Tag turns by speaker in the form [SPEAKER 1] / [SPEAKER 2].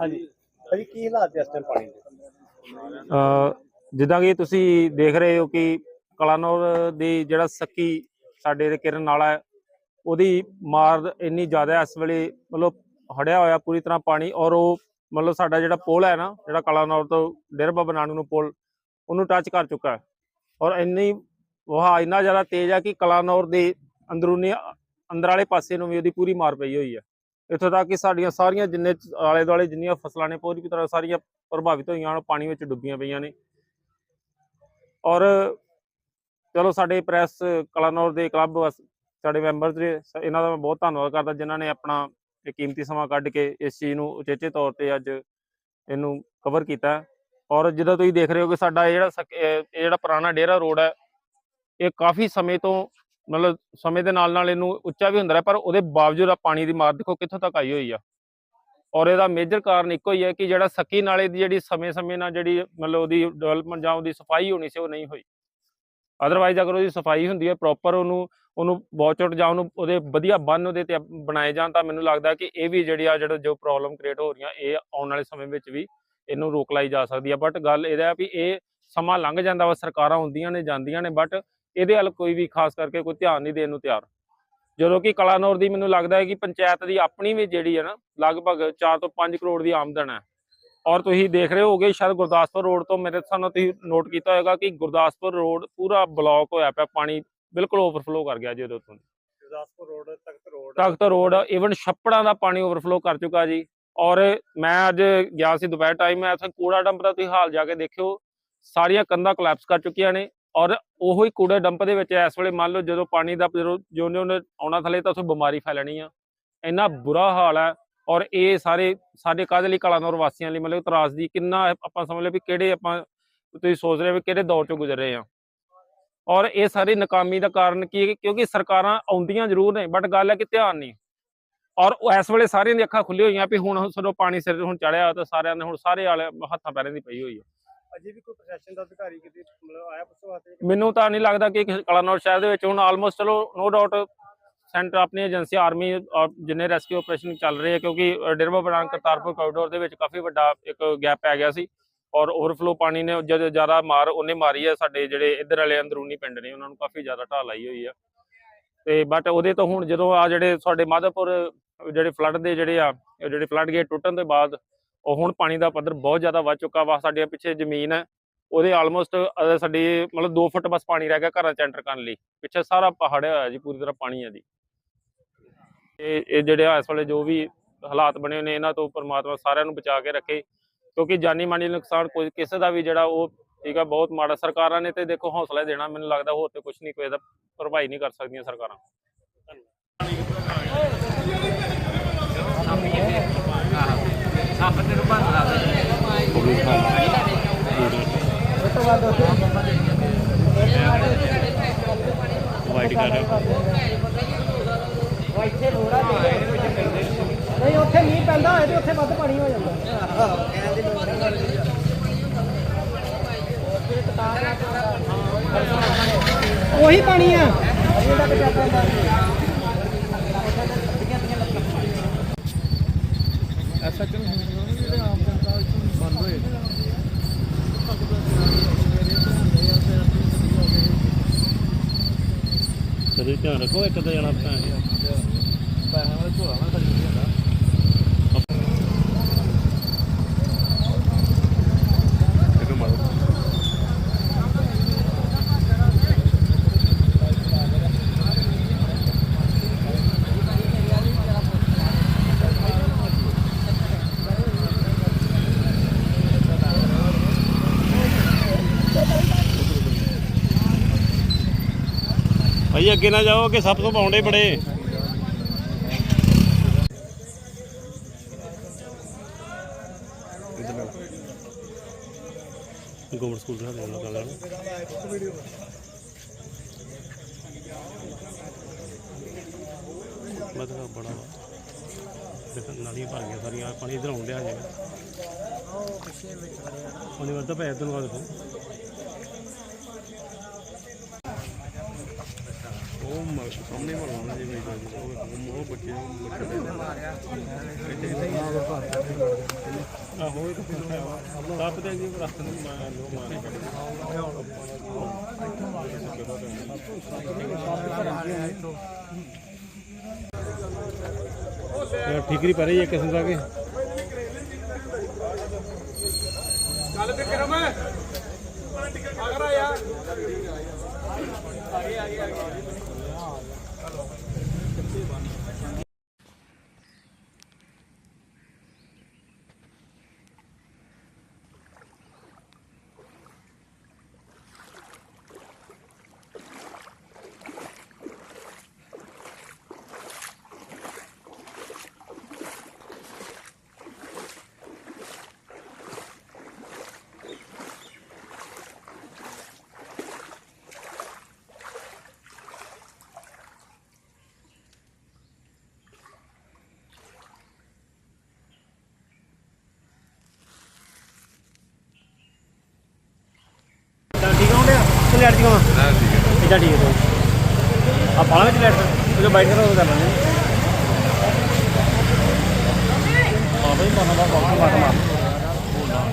[SPEAKER 1] ਹਾਂਜੀ। ਭਾਜੀ ਕੀ ਹਾਲਾਤ ਹੈ ਇਸ ਟਾਈਮ ਪਾਣੀ ਦੇ?
[SPEAKER 2] ਅ, ਜਿੱਦਾਂ ਕਿ ਤੁਸੀਂ ਦੇਖ ਰਹੇ ਹੋ ਕਿ ਕਲਾਨੌਰ ਦੀ ਜਿਹੜਾ ਸੱਕੀ ਸਾਡੇ ਦੇ ਕਿਰਨ ਨਾਲਾ ਹੈ ਉਹਦੀ ਮਾਰ ਇੰਨੀ ਜ਼ਿਆਦਾ ਹੈ ਇਸ ਵੇਲੇ ਮਤਲਬ ਹੜਿਆ ਹੋਇਆ ਪੂਰੀ ਤਰ੍ਹਾਂ ਪਾਣੀ ਔਰ ਉਹ ਮਤਲਬ ਸਾਡਾ ਜਿਹੜਾ ਪੁਲ ਹੈ ਨਾ ਜਿਹੜਾ ਕਲਾਨੌਰ ਤੋਂ ਡੇਰ ਬਾਬਾ ਨਾਨੂ ਨੂੰ ਪੁਲ ਉਹਨੂੰ ਟੱਚ ਕਰ ਚੁੱਕਾ ਹੈ। ਔਰ ਇੰਨੀ ਵਹਾ ਇੰਨਾ ਜ਼ਿਆਦਾ ਤੇਜ਼ ਹੈ ਕਿ ਕਲਾਨੌਰ ਦੇ ਅੰਦਰੂਨੀ ਅੰਦਰ ਵਾਲੇ ਪਾਸੇ ਨੂੰ ਵੀ ਉਹਦੀ ਪੂਰੀ ਮਾਰ ਪਈ ਹੋਈ ਹੈ। ਇੱਥੋਂ ਤੱਕ ਕਿ ਸਾਡੀਆਂ ਸਾਰੀਆਂ ਜਿੰਨੇ ਆਲੇ ਦੁਆਲੇ ਜਿੰਨੀਆਂ ਫਸਲਾਂ ਨੇ, ਪੂਰੀ ਤਰ੍ਹਾਂ ਸਾਰੀਆਂ ਪ੍ਰਭਾਵਿਤ ਹੋਈਆਂ ਹਨ ਪਾਣੀ ਵਿੱਚ ਡੁੱਬੀਆਂ ਪਈਆਂ ਨੇ। ਔਰ ਚਲੋ ਸਾਡੇ ਪ੍ਰੈਸ ਕਲਾਨੌਰ ਦੇ ਕਲੱਬ ਵਸ- ਸਾਡੇ ਮੈਂਬਰਸ ਦੇ ਸ- ਇਹਨਾਂ ਦਾ ਮੈਂ ਬਹੁਤ ਧੰਨਵਾਦ ਕਰਦਾ, ਜਿਨ੍ਹਾਂ ਨੇ ਆਪਣਾ ਇਹ ਕੀਮਤੀ ਸਮਾਂ ਕੱਢ ਕੇ ਇਸ ਚੀਜ਼ ਨੂੰ ਉਚੇਚੇ ਤੌਰ ਤੇ ਅੱਜ ਇਹਨੂੰ ਕਵਰ ਕੀਤਾ। ਔਰ ਜਿੱਦਾਂ ਤੁਸੀਂ ਦੇਖ ਰਹੇ ਹੋ ਕਿ ਸਾਡਾ ਇਹ ਜਿਹੜਾ ਸਕ- ਇਹ ਜਿਹੜਾ ਪੁਰਾਣਾ ਡੇਰਾ ਰੋਡ ਹੈ, ਇਹ ਕਾਫੀ ਸਮੇਂ ਤੋਂ ਮਤਲਬ ਸਮੇਂ ਦੇ ਨਾਲ ਨਾਲ ਇਹਨੂੰ ਉੱਚਾ ਵੀ ਹੁੰਦਾ ਰਿਹਾ, ਪਰ ਉਹਦੇ ਬਾਵਜੂਦ ਆ ਪਾਣੀ ਦੀ ਮਾਰ ਦੇਖੋ ਕਿੱਥੋਂ ਤੱਕ ਆਈ ਹੋਈ ਆ। ਔਰ ਇਹਦਾ ਮੇਜਰ ਕਾਰਨ ਇੱਕੋ ਹੀ ਹੈ ਕਿ ਜਿਹੜਾ ਸੱਕੀ ਨਾਲੇ ਦੀ ਜਿਹੜੀ ਸਮੇਂ-ਸਮੇਂ ਨਾਲ ਜਿਹੜੀ ਮਤਲਬ ਉਹਦੀ ਡਿਵੈਲਪਮੈਂਟ ਜਾਂ ਉਹਦੀ ਸਫ਼ਾਈ ਹੋਣੀ ਸੀ, ਉਹ ਨਹੀਂ ਹੋਈ। ਅਦਰਵਾਈਜ਼ ਅਗਰ ਉਹਦੀ ਸਫ਼ਾਈ ਹੁੰਦੀ ਹੈ ਪ੍ਰੋਪਰ ਉਹਨੂੰ ਉਹਨੂੰ ਬੌਚਟ ਜਾਂ ਉਹਨੂੰ ਉਹਦੇ ਵਧੀਆ ਬੰਨ ਉਹਦੇ ਤੇ ਬਣਾਏ ਜਾਣ ਤਾਂ ਮੈਨੂੰ ਲੱਗਦਾ ਕਿ ਇਹ ਵੀ ਜਿਹੜੀ ਆ ਜਿਹੜਾ ਜੋ ਪ੍ਰੋਬਲਮ ਕ੍ਰੀਏਟ ਹੋ ਰਹੀਆਂ, ਇਹ ਆਉਣ ਵਾਲੇ ਸਮੇਂ ਵਿੱਚ ਵੀ ਇਹਨੂੰ ਰੋਕ ਲਾਈ ਜਾ ਸਕਦੀ ਹੈ ਬਟ ਗੱਲ ਇਹਦਾ ਵੀ ਇਹ ਸਮਾਂ ਲੰਘ ਜਾਂਦਾ ਵਾ, ਸਰਕਾਰਾਂ ਹੁੰਦੀਆਂ ਨੇ, ਜਾਂਦੀਆਂ ਨੇ ਬਟ ਇਹਦੇ ਵੱਲ ਕੋਈ ਵੀ ਖਾਸ ਕਰਕੇ ਕੋਈ ਧਿਆਨ ਨਹੀਂ ਦੇਣ ਨੂੰ ਤਿਆਰ। ਜਦੋਂ ਕਿ ਕਲਾਨੌਰ ਦੀ ਮੈਨੂੰ ਲੱਗਦਾ ਹੈ ਕਿ ਪੰਚਾਇਤ ਦੀ ਆਪਣੀ ਵੀ ਜਿਹੜੀ ਹੈ ਨਾ ਲਗਭਗ 4 ਤੋਂ 5 ਕਰੋੜ ਦੀ ਆਮਦਨ ਹੈ। ਔਰ ਤੁਸੀਂ ਦੇਖ ਰਹੇ ਹੋਗੇ ਸ਼ਾਇਦ ਗੁਰਦਾਸਪੁਰ ਰੋਡ ਤੋਂ ਮੇਰੇ ਨਾਲ ਤੁਸੀਂ ਨੋਟ ਕੀਤਾ ਹੋਵੇਗਾ ਕਿ ਗੁਰਦਾਸਪੁਰ ਰੋਡ ਪੂਰਾ ਬਲੌਕ ਹੋਇਆ ਪਿਆ ਪਾਣੀ ਬਿਲਕੁਲ ਓਵਰਫਲੋ ਕਰ ਗਿਆ ਜੀ ਉਹਦੇ ਉੱਤੋਂ
[SPEAKER 1] Gurdaspur road Takht road.
[SPEAKER 2] Takht road even ਛੱਪੜਾਂ ਦਾ ਪਾਣੀ ਓਵਰਫਲੋ ਕਰ ਚੁੱਕਾ ਜੀ। ਔਰ ਮੈਂ ਅੱਜ ਗਿਆ ਸੀ ਦੁਪਹਿਰ ਟਾਈਮ ਮੈਂ ਇੱਥੇ ਕੂੜਾ ਡੰਪ ਦਾ ਤੁਸੀਂ ਹਾਲ ਜਾ ਕੇ ਦੇਖਿਓ ਸਾਰੀਆਂ ਕੰਧਾਂ ਕੋਲੈਪਸ ਕਰ ਚੁੱਕੀਆਂ ਨੇ। ਔਰ ਉਹੀ ਕੂੜੇ ਡੰਪ ਦੇ ਵਿੱਚ ਇਸ ਵੇਲੇ ਮੰਨ ਲਓ ਜਦੋਂ ਪਾਣੀ ਦਾ ਜਦੋਂ ਜਿਉਂ ਉਹਨੇ ਆਉਣਾ ਥੱਲੇ ਤਾਂ ਉੱਥੇ ਬਿਮਾਰੀ ਫੈਲਣੀ ਆ। ਇੰਨਾ ਬੁਰਾ ਹਾਲ ਹੈ ਔਰ ਇਹ ਸਾਰੇ ਸਾਡੇ ਕਾਹਦੇ ਲਈ ਕਲਾਨੌਰ ਵਾਸੀਆਂ ਲਈ ਮਤਲਬ ਤਰਾਸ ਦੀ ਕਿੰਨਾ ਆਪਾਂ ਸਮਝ ਲਓ ਵੀ ਕਿਹੜੇ ਆਪਾਂ ਤੁਸੀਂ ਸੋਚ ਰਹੇ ਹੋ ਵੀ ਕਿਹੜੇ ਦੌਰ ਚੋਂ ਗੁਜ਼ਰ ਰਹੇ ਆ। ਔਰ ਇਹ ਸਾਰੀ ਨਾਕਾਮੀ ਦਾ ਕਾਰਨ ਕੀ ਹੈ ਕਿਉਂਕਿ ਸਰਕਾਰਾਂ ਆਉਂਦੀਆਂ ਜ਼ਰੂਰ ਨੇ ਬਟ ਗੱਲ ਹੈ ਕਿ ਧਿਆਨ ਨਹੀਂ। ਔਰ ਇਸ ਵੇਲੇ ਸਾਰਿਆਂ ਦੀ ਅੱਖਾਂ ਖੁੱਲੀਆਂ ਹੋਈਆਂ ਵੀ ਹੁਣ ਸਦੋਂ ਪਾਣੀ ਸਿਰ ਹੁਣ ਚੜਿਆ ਤਾਂ ਸਾਰਿਆਂ ਨੇ ਹੁਣ ਸਾਰੇ ਵਾਲੇ ਹੱਥਾਂ ਪੈਰਾਂ ਦੀ ਪਈ ਹੋਈ ਹੈ
[SPEAKER 1] ਅਜੇ ਵੀ ਕੋਈ ਪ੍ਰਸ਼ਾਸਨ ਦਾ ਅਧਿਕਾਰੀ ਕਿਤੇ ਮਤਲਬ ਆਇਆ ਪੁੱਛੋ ਵਾਸਤੇ
[SPEAKER 2] ਮੈਨੂੰ ਤਾਂ ਨਹੀਂ ਲੱਗਦਾ ਕਿ ਕਲਾਨੌਰ ਸ਼ਹਿਰ ਦੇ ਵਿੱਚ ਹੁਣ ਆਲਮੋਸਟ ਚਲੋ ਨੋ ਡਾਊਟ ਸੈਂਟਰ ਆਪਣੀ ਏਜੰਸੀ ਆਰਮੀ ਜਿੰਨੇ ਰੈਸਕਿਊ ਆਪਰੇਸ਼ਨ ਚੱਲ ਰਹੇ ਆ ਕਿਉਂਕਿ ਅ, ਡੇਰਾ ਕਰਤਾਰਪੁਰ ਕੋਰੀਡੋਰ ਦੇ ਵਿੱਚ ਕਾਫੀ ਵੱਡਾ ਇੱਕ ਗੈਪ ਪੈ ਗਿਆ ਸੀ ਔਰ ਓਵਰਫਲੋ ਪਾਣੀ ਨੇ ਜਦ ਜ਼ਿਆਦਾ ਮਾਰ ਉਹਨੇ ਮਾਰੀ ਹੈ ਸਾਡੇ ਜਿਹੜੇ ਇੱਧਰ ਵਾਲੇ ਅੰਦਰੂਨੀ ਪਿੰਡ ਨੇ ਉਹਨਾਂ ਨੂੰ ਕਾਫੀ ਜ਼ਿਆਦਾ ਢਾਲ ਆਈ ਹੋਈ ਆ। ਤੇ ਬਟ ਉਹਦੇ ਤੋਂ ਹੁਣ ਜਦੋਂ ਆ ਜਿਹੜੇ ਸਾਡੇ ਮਾਧਵਪੁਰ ਜਿਹੜੇ ਫਲੱਡ ਦੇ ਜਿਹੜੇ ਆ ਜਿਹੜੇ ਫਲੱਡ ਗੇਟ ਟੁੱਟਣ ਦੇ ਬਾਅਦ ਉਹ ਹੁਣ ਪਾਣੀ ਦਾ ਪੱਧਰ ਬਹੁਤ ਜ਼ਿਆਦਾ ਵੱਧ ਚੁੱਕਾ ਵਾ, ਸਾਡੇ ਪਿੱਛੇ ਜ਼ਮੀਨ ਹੈ, ਉਹਦੇ ਆਲਮੋਸਟ ਸਾਡੀ ਮਤਲਬ 2 ਫੁੱਟ ਬਸ ਪਾਣੀ ਰਹਿ ਗਿਆ ਘਰਾਂ ਚ ਐਂਟਰ ਕਰਨ ਲਈ, ਪਿੱਛੇ ਸਾਰਾ ਪਹਾੜ ਹੋਇਆ ਜੀ, ਪੂਰੀ ਤਰ੍ਹਾਂ ਪਾਣੀ ਹੈ ਜੀ। ਇਹ ਇਹ ਜਿਹੜੇ ਆ ਇਸ ਵੇਲੇ ਜੋ ਵੀ ਹਾਲਾਤ ਬਣੇ ਹੋਏ ਨੇ, ਇਹਨਾਂ ਤੋਂ ਪਰਮਾਤਮਾ ਸਾਰਿਆਂ ਨੂੰ ਬਚਾ ਕੇ ਰੱਖੇ, ਕਿਉਂਕਿ ਜਾਨੀ ਮਾਨੀ ਨੁਕਸਾਨ ਕੋਈ ਕਿਸੇ ਦਾ ਵੀ ਜਿਹੜਾ ਉਹ ਠੀਕ ਆ, ਬਹੁਤ ਮਾੜਾ, ਸਰਕਾਰਾਂ ਨੇ ਤੇ ਦੇਖੋ ਹੌਸਲਾ ਦੇਣਾ, ਮੈਨੂੰ ਲੱਗਦਾ ਹੋਰ ਤੇ ਕੁਝ ਨਹੀਂ, ਕੋਈ ਇਹਦਾ ਭਰਪਾਈ ਨਹੀਂ ਕਰ ਸਕਦੀਆਂ ਸਰਕਾਰਾਂ।
[SPEAKER 3] ਵਾਈਟ ਕਰ ਰਿਹਾ
[SPEAKER 4] ਨਹੀਂ ਉੱਥੇ ਮੀਂਹ ਪੈਂਦਾ ਹੋਏ ਤੇ ਉੱਥੇ ਵੱਧ ਪਾਣੀ ਹੋ ਜਾਂਦਾ ਉਹੀ ਪਾਣੀ ਆ।
[SPEAKER 3] ਐਸਾ ਕਿਉਂ ਹੁੰਦਾ ਜਿਹੜੇ ਆਮ ਜਨਤਾ ਬੰਦ ਹੋਏ ਕਦੇ ਧਿਆਨ ਰੱਖੋ ਇੱਕ ਤਾਂ ਜਾਣਾ ਭੈਣ ਪੈਸੇ ਵਾਲੇ ਝੋਲਾ ਨਾ ਕਰੀ ਜਾਂਦਾ ਇਹਨੂੰ ਮਾਰੋ ਭਾਈ, ਅੱਗੇ ਨਾ ਜਾਓ, ਅੱਗੇ ਸਭ ਤੋਂ ਪਾਉਂਦੇ ਬੜੇ। ਗਵਰਨਮੈਂਟ ਸਕੂਲ ਦਾ ਹਾਲ ਗੱਲ ਹੈ ਮਤਲਬ ਬੜਾ ਵਾ। ਨਾਲੀਆਂ ਭਰ ਗਈਆਂ ਸਾਰੀਆਂ, ਪਾਣੀ ਇਧਰ ਆਉਣ ਡਿਆ ਜੇ ਉਹਨੇ ਵੱਧਾ ਪੈ ਇਧਰ ਆ ਦੇਖੋ। ਉਹ ਮ- ਸਾਹਮਣੇ ਮਰਵਾਉਣਾ ਜੀ ਵੇਚਦਾ ਜੀ ਉਹ ਉਹ ਬੱਚੇ ਉਹ ਬੱਚੇ ਦੇ ਆਹੋ, ਇਹ ਤਾਂ ਸਾਪ ਦੇ ਜੀ ਰਸਤੇ ਨੂੰ ਮੈਂ ਲੋ ਮਾਰ ਕੇ ਠੀਕਰੀ ਪਰੇ ਇਹ ਕਿਸਮ ਦਾ ਕੇ?
[SPEAKER 2] ਠੀਕ ਆਉਂਦੇ ਆ ਤੇ ਲੈਟ ਦੀ ਕਮਾ ਹਾਂ ਠੀਕ ਹੈ। ਇਦਾਂ ਠੀਕ ਹੈ ਆ ਪਾਲਾ ਵਿੱਚ ਲੈਟ ਉਹ ਬਾਈਟ ਕਰੋ ਉਹ ਕਰ ਲਾਂਗੇ ਹਾਂ ਬਈ ਮਾਰਨਾ ਬਾ ਬਾਹਰ ਮਾਰ ਮਾਰ।